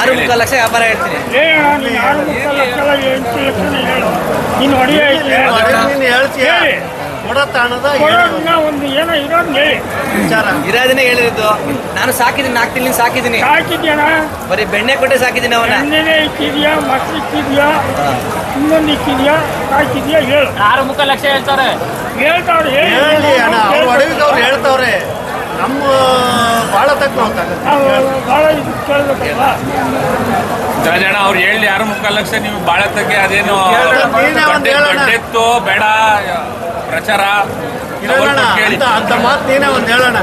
ಆರು ಮುಕ್ಕಾಲು ಲಕ್ಷ ವ್ಯಾಪಾರ ಹೇಳ್ತೀನಿ. ಇರೋದನ್ನೇ ಹೇಳಿದ್ದು. ನಾನು ಸಾಕಿದ್ದೀನಿ ನಾಲ್ಕು ತಿಂಗಳು ಸಾಕಿದ್ದೀನಿ. ಬರೀ ಬೆಣ್ಣೆ ಕೊಟ್ಟೆ ಸಾಕಿದ್ದೀನಿ ಅವನ ಇಕ್ಕಿದ್ಯಾ ಮಕ್ಳು ಇಕ್ಕಿದ್ಯಾ ಇನ್ನೊಂದು ಇಕ್ಕಿದ್ಯಾ ಸಾಕಿದ್ಯಾ ಹೇಳು. ಆರು ಮುಕ್ಕಾಲು ಲಕ್ಷ ಹೇಳ್ತಾರೆ. ಹೇಳ್ತಾವ್ರೆ ಹೇಳ್ತಾವ್ರೆ. ನಮ್ಮ ಭಾಳ ತಕ್ಕ ನಾವು ಜನ ಅವ್ರು ಹೇಳಿ ಯಾರು ಮುಕ್ಕಾಲು ಲಕ್ಷ ನೀವು ಭಾಳ ತಗ್ಗೆ ಅದೇನು ನೀನೇ ಒಂದ್ ದೊಡ್ಡ- ಹೇಳೋಣ. ದೊಡ್ಡೆತ್ತು ಬೇಡ ಪ್ರಚಾರ ಅಂತ ಅಂತ ಮಾತು ನೀನೇ ಒಂದು ಹೇಳೋಣ.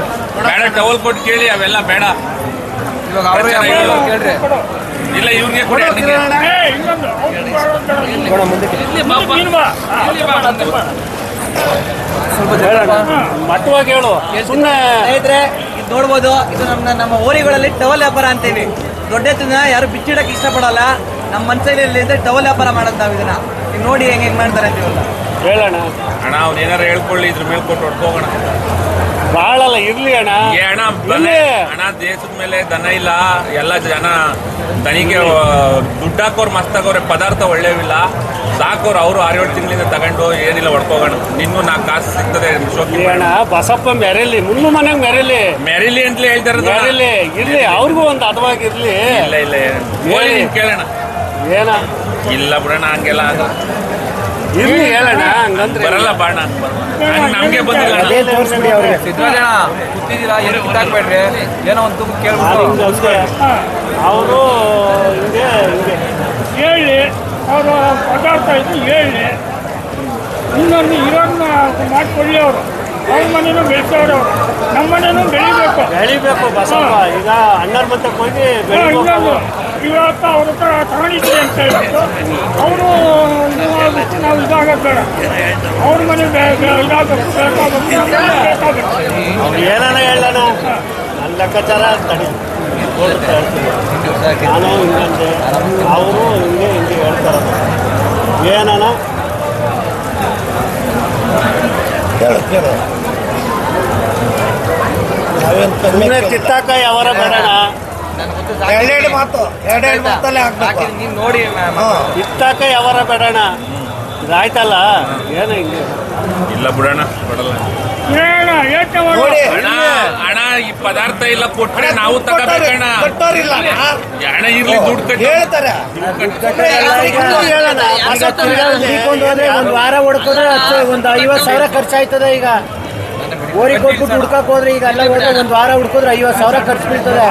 ಬೇಡ ಟವಲ್ ಕೊಟ್ಟು ಕೇಳಿ ಅವೆಲ್ಲ ಬೇಡ. ಇಲ್ಲ ಇವ್ರಿಗೆ ಕೊಡಿ ಮುಂದಕ್ಕೆ. ಮಟ್ಟವಾಗಿ ಹೇಳು. ಸುಮ್ಮನೆ ಸ್ನೇಹಿತರೆ ಇದು ನೋಡ್ಬೋದು ಇದು ನಮ್ಮ ನಮ್ಮ ಓರಿಗಳಲ್ಲಿ ಟವಲ್ ವ್ಯಾಪಾರ ಅಂತೀವಿ. ದೊಡ್ಡ ಎತ್ತಿನ ಯಾರು ಬಿಚ್ಚಿಡಕ್ಕೆ ಇಷ್ಟಪಡಲ್ಲ. ನಮ್ಮ ಮನಸ್ಸಲ್ಲಿ ಟವಲ್ ವ್ಯಾಪಾರ ಮಾಡೋದು ನಾವು ಇದನ್ನ ಈಗ ನೋಡಿ ಹೆಂಗ್ ಹೆಂಗ್ ಮಾಡ್ತಾರೆ ಅಂತೀವಲ್ಲ ಹೇಳೋಣ ಅಣ್ಣ ಅವ್ನು ಏನಾರ ಹೇಳ್ಕೊಳ್ಳಿ ಇದ್ರ ಮೇಲೆ ಕೊಟ್ಟು ಹೊಡ್ಕೋಗೋಣ ಬಾಳಲ್ಲ ಇರ್ಲಿ ಅಣ್ಣ. ಏ ಅಣ್ಣ ಅಣ್ಣ ದೇಶದ ಮೇಲೆ ದನ ಇಲ್ಲ ಎಲ್ಲ ಜನ ದನಿಗೆ ದುಡ್ಡು ಹಾಕೋರು ಮಸ್ತ್ ಪದಾರ್ಥ ಒಳ್ಳೇವಿಲ್ಲ. ಸಾಕೋರು ಅವರು ಆರೇಳು ತಿಂಗಳಿಂದ ತಗೊಂಡು ಏನಿಲ್ಲ ಹೊಡ್ಕೋಗೋಣ. ನಿನ್ನೂ ನಾಲ್ಕು ಕಾಸು ಸಿಗ್ತದೆ ಶೋಕಿ ಅಣ್ಣ ಬಸಪ್ಪ ಮೆರೆಲಿ ಮುನ್ನು ಮನೆ ಮೆರೆಲಿ. ಮೆರಿಲಿ ಅಂತಲೇ ಹೇಳ್ತಾರೆ ಮೆರೆಲಿ ಇರ್ಲಿ ಅವ್ರಿಗೂ ಒಂದು ಹದವಾಗಿರ್ಲಿ ಇಲ್ಲ ಇಲ್ಲ ಹೋಗಿ ನೀನ್ ಕೇಳೋಣ ಏನ? ಇಲ್ಲ ಬಿಡೋಣ ಹಂಗೆಲ್ಲ ಆಗಲ್ಲ. ಇರ್ಲಿ. ಹೇಳೋಣ ಹಂಗಂದ್ರೆ ಬರಲ್ಲ ಬಾಣ ಹಂಗ್ ನಮ್ಗೆ ಬಂದಿಲ್ಲ ಅವ್ರಿಗೆ. ಕೂತಿದ್ದೀರಾ ಏನು ಒಂದು ತುಂಬ ಕೇಳ್ಬಿಟ್ಟು ಅವರು ಹಿಂಗೆ ಹಿಂಗೆ ಹೇಳಿ ಅವರು ಪದಾರ್ಥ ಇದು ಹೇಳಿ. ಇನ್ನೊಂದು ಇರೋದನ್ನ ಮಾಡ್ಕೊಳ್ಳಿ ಅವರು. ಅವ್ರ ಮನೇನು ಬೆಳೆಸೋರು. ನಮ್ಮ ಮನೇನು ಬೆಳಿಬೇಕು. ಬೆಳಿಬೇಕು ಬಸಪ್ಪ. ಈಗ ಅಣ್ಣರ ಮತ್ತಕ್ಕೆ ಹೋಗಿ ಬೆಳಿಬೇಕು. ಇವತ್ತ ಅವ್ರ ಹತ್ರ ತಗೊಂಡಿದ್ವಿ ಅಂತ ಹೇಳ್ಬಿಟ್ಟು ಅವರು ನಾವು ಇದಾಗೋದು ಬೇಡ ಅವ್ರ ಮನೆ ಇದಾಗಬೇಕು. ಬೇಕಾಗಬೇಕು ಅವ್ರು ಏನಾನ ಹೇಳೋಣ? ನನ್ನ ಲೆಕ್ಕಾಚಾರ ತಡಿ. ನಾನು ಹಿಂಗಂತೆ ಅವರು ಹಿಂಗೆ ಹಿಂಗೆ ಹೇಳ್ತಾರೆ. ಏನನ ಸುಮ್ಮನೆ ಕಿತ್ತಾಕ ಯಾವಾರ ಬೇಡಣ ಎರಡೆರಡು ಮಾತು ಎರಡೆರಡು ಮಾತಲ್ಲೇ ಹಾಕ್ಬೇಕು. ನೀನು ನೋಡಿ ಕಿತ್ತಾಕ ಯಾವಾರ ಬೇಡಣ ಇದಾಯ್ತಲ್ಲ? ಏನು ಹಿಂಗೆ ಇಲ್ಲ ಬಿಡೋಣ ಬಿಡಲ್ಲ. ನೋಡಿ. ಅಣ್ಣ ಅಣ್ಣ ಈ ಪದಾರ್ಥ ಇಲ್ಲ ಕೊಟ್ರೆ ನಾವು ತಗೋಬೇಕಣ್ಣ. ಕಟ್ಟೋರಿಲ್ಲ ಅಣ್ಣ. ಇರ್ಲಿ ದುಡ್ಡು ಕಟ್ಟಿ. ಹೇಳ್ತಾರೆ. ಒಂದು ವಾರ ಹೊಡ್ಕೊಂಡ್ರೆ ಒಂದು ಐವತ್ತು ಸಾವಿರ ಖರ್ಚಾಯ್ತದೆ ಈಗ. ಓರಿ ಕೊಟ್ಬಿಟ್ಟು ಹುಡ್ಕಕ್ ಹೋದ್ರೆ ಈಗ ಎಲ್ಲ ಹೋದ್ರೆ ಒಂದು ವಾರ ಹುಡ್ಕೋದ್ರೆ ಐವತ್ತು ಸಾವಿರ ಖರ್ಚು ಬೀಳ್ತದೆ.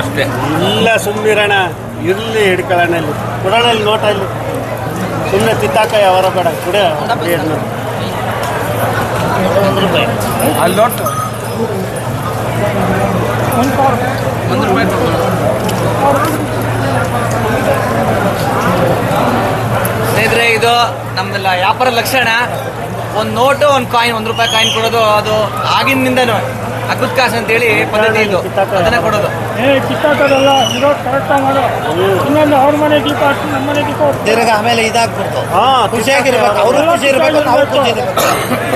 ಅಷ್ಟೇ. ಇಲ್ಲ ಸುಮ್ಮನಿರೋಣ ಇರ್ಲಿ ಹಿಡ್ಕೊಳ್ಳೋಣ ಇಲ್ಲಿ. ಕೊಡೋಣ ಇಲ್ಲಿ ನೋಟ ಇಲ್ಲಿ. ಸುಮ್ಮನೆ ತಿತ್ತಾಕ ಯಾವಾರ ಬೇಡ. ಕುಡ ಅಲ್ಲಿ ಸ್ನೇಹಿತರೆ, ಇದು ನಮ್ದೆಲ್ಲ ವ್ಯಾಪಾರ ಲಕ್ಷಣ. ಒಂದು ನೋಟು, ಒಂದು ಕಾಯಿನ್ ಒಂದು ರೂಪಾಯಿ ಕಾಯಿನ್ ಕೊಡೋದು, ಅದು ಆಗಿನಿಂದನೂ ಅಕ್ಕುತ್ ಕಾಸು ಅಂತೇಳಿ ಪದ್ಧತಿ ಇದು. ಅದನ್ನ ಕೊಡೋದು. ಏ ಕಿತ್ತಾಕೋದಲ್ಲ ಇರೋದು ಕರೆಕ್ಟಾಗಿ ಮಾಡೋ. ಇನ್ನೊಂದು ಅವ್ರ ಮನೆ ದೀಪ ಹಚ್ಚಿ ನಮ್ಮ ಮನೆ ದೀಪ. ತಿರ್ಗ ಆಮೇಲೆ ಇದಾಗ್ಬಿಡ್ತು. ಹಾ ಖುಷಿಯಾಗಿರ್ಬೇಕು ಅವರು ಖುಷಿ ಇರ್ಬೇಕು ನಾವು ಖುಷಿ ಇರ್ಬೇಕು.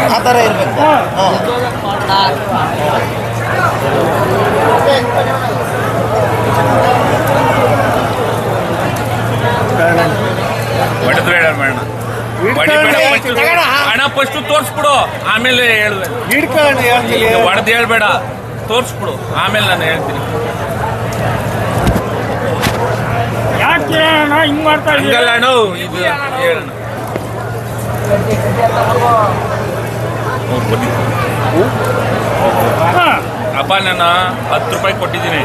ಆ ಥರ ಇರ್ಬೇಕು. ಹಾ. ಹಣ ಫಸ್ಟ್ ತೋರಿಸ್ಬಿಡು. ಆಮೇಲೆ ಹೇಳ್ಬೇಕು ಹಿಡ್ಕೊಂಡು ಹೇಳ್ತೀನಿ ಹೊಡೆದು ಹೇಳ್ಬೇಡ. ತೋರಿಸ್ಬಿಡು ಆಮೇಲೆ ನಾನು ಹೇಳ್ತೀನಿ. ಯಾಕೆ ಹಿಂಗ್ ಮಾಡ್ತಾ ಇದು ಹೇಳೋಣ. ಅಪ್ಪ ನಾನು ಹತ್ತು ರೂಪಾಯಿ ಕೊಟ್ಟಿದ್ದೀನಿ.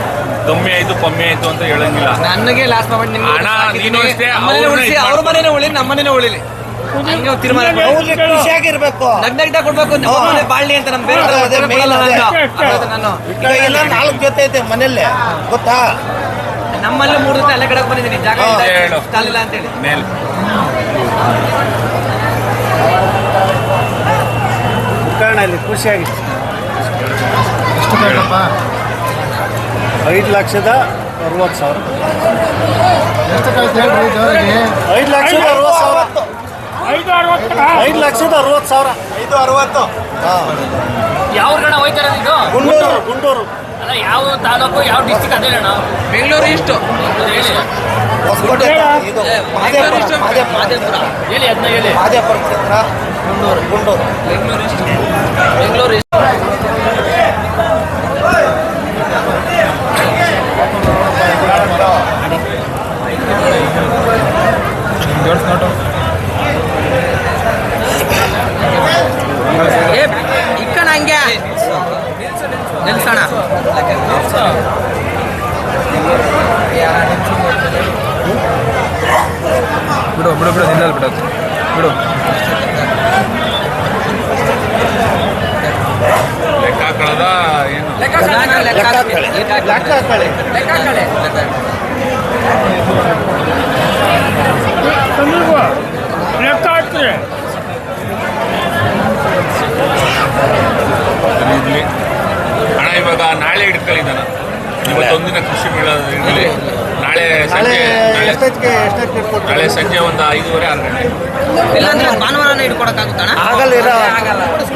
ಕಮ್ಮಿ ಆಯ್ತು ಕಮ್ಮಿ ಆಯ್ತು ಅಂತ ಹೇಳಂಗಿಲ್ಲ. ನನಗೆ ಲಾಸ್ಟ್ ಮೊಮೆಂಟ್ ನಿಮ್ಗೆ ಅಣ್ಣ, ಸಾಕಿದ್ದೀನಿ. ನೀನು ಅಷ್ಟೇ, ಅವ್ರ. ಮನೇನೆ ಉಳಿ ನಮ್ಮ ಮನೇನೆ ಉಳಿಲಿ. ಖುಷಿಯಾಗಿರ್ಬೇಕು. ಕೊಡ್ಬೇಕು ಬಾಳ್ಲಿ ಅಂತ ನಮ್ ಬೇರೆ ಎಲ್ಲ ನಾಲ್ಕು ಜೊತೆ ಐತೆ ಮನೆಯಲ್ಲೇ. ಗೊತ್ತಾ? ನಮ್ಮಲ್ಲಿ ಮೂರು ಜೊತೆ ಅಲ್ಲೇ ಕಡೆಗೆ ಬಂದಿದ್ದೀನಿ. ಜಾಗ ಇಲ್ಲ ಅಂತೇಳಿ ಮೇಲೆ. ಹಿಡ್ಕೊಳ್ಳೋಣ ಇಲ್ಲಿ ಖುಷಿಯಾಗಿ ಹೇಳು. ಐದು ಲಕ್ಷದ ಅರವತ್ತು ಸಾವಿರ. ಐದು ಲಕ್ಷದ ಅರವತ್ತು ಸಾವಿರ. ಐದು ಲಕ್ಷದ ಅರವತ್ತು ಸಾವಿರ. ಐದು ಅರವತ್ತು. ಯಾವ ಗಣ ಹೋಯ್ತಾರೆ ಇದು? ಗುಂಡೂರು. ಗುಂಡೂರು. ಅಲ್ಲ ಯಾವ ತಾಲೂಕು ಯಾವ ಡಿಸ್ಟಿಕ್ ಅದೇ ಅಣ್ಣ ಬೆಂಗಳೂರು ಇಷ್ಟು ಹೇಳಿ. ಹೊಸಕೋಟೆ ಇದು ಮಾದೇಪುರ. ಹೇಳಿ ಅದನ್ನ ಹೇಳಿ. ಮಾದೇಪುರ ಕ್ಷೇತ್ರ ಗುಂಡೂರು. ಗುಂಡೂರು. ಬೆಂಗಳೂರು ಇಷ್ಟು ಬೆಂಗಳೂರು ಇಷ್ಟು ಏ ಇಕ್ಕಣ ಹಂಗೆ ನಿಲ್ಸಣ ಬಿಡು ಬಿಡು ಇಲ್ಲ ಬಿಡೋದು ಬಿಡು. ಲೆಕ್ಕ ಏನು? ಲೆಕ್ಕ ಹಾಕ್ತೀರಿ ಹಣ ಇವಾಗ ನಾಳೆ ಹಿಡ್ಕೊಳ್ಳಿದ್ದಾನ ಇವತ್ತೊಂದಿನ ಕೃಷಿ ಮೇಳ ಇರ್ಲಿ ನಾಳೆ ನಾಳೆ ಸಂಜೆ ನಾಳೆ ಎಷ್ಟೊತ್ತಿಗೆ ಎಷ್ಟೊತ್ತಿಗೆ ನಾಳೆ ಕೊಡ್ತಾರೆ ಸಂಜೆ ಒಂದು ಐದೂವರೆ ಆರು ಗಂಟೆ ಇಲ್ಲಾಂದ್ರೆ ಭಾನುವಾರನೇ ಹಿಡ್ಕೊಡಕ್ಕಾಗುತ್ತಣ್ಣ? ಆಗಲ್ಲ ಇರೋ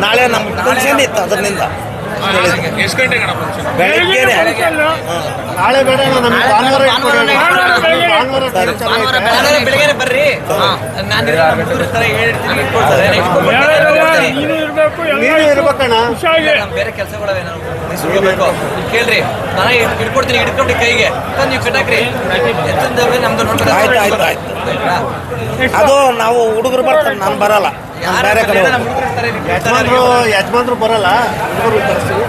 ನಾಳೆ ನಮ್ಮ ಫಂಕ್ಷನ್ ಇತ್ತು ಅದರಿಂದ ಎಷ್ಟು ಗಂಟೆ ಗಣ ಫಂಕ್ಷನ್? ಬೆಳಗ್ಗೆನೆ. ನಾಳೆ ಬೇಡ ನಮಗೆ ಭಾನುವಾರ. ಭಾನುವಾರ ಬೆಳಗ್ಗೆ. ಭಾನುವಾರ ಸರಿ. ಭಾನುವಾರ ಬೆಳಗ್ಗೆ ಬರ್ರಿ. ನಾನು ಹೇಳ್ತೀನಿ. ನೀನು ಇರಬೇಕು ನೀನು ಇರ್ಬೇಕಣ್ಣ. ಬೇರೆ ಕೆಲಸಗಳವೆ ಮೈಸೂರಿಗೆ ಕೇಳ್ರಿ. ನಾನು ಹಿಡ್ಕೊಡ್ತೀನಿ ಕೈಗೆ. ತಂದು ನೀವು ಕಟ್ಟಾಕ್ರಿ ಎತ್ತಂದವ್ರೆ ನಮ್ದು ಆಯ್ತು ಆಯ್ತು ಆಯ್ತು. ಅದು ನಾವು ಹುಡುಗರು ಬರ್ತಾರೆ ನಾನು ಬರಲ್ಲ. ನಾನು ಬೇರೆ ಕಡೆ ಯಜಮಾನ್ರು ಯಜಮಾನ್ರು ಬರಲ್ಲ. ಹುಡುಗರು ಕಳಿಸ್ತೀವಿ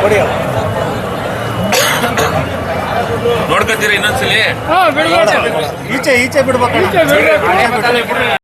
ನೋಡ್ಕೊತೀರಿ ನೋಡ್ಕೊತೀರಾ ಇನ್ನೊಂದ್ಸಲಿ? ಈಚೆ ಈಚೆ ಬಿಡ್ಬೇಕಣ್ಣ. ಈಚೆ ಬಿಡ್ಬೇಕು.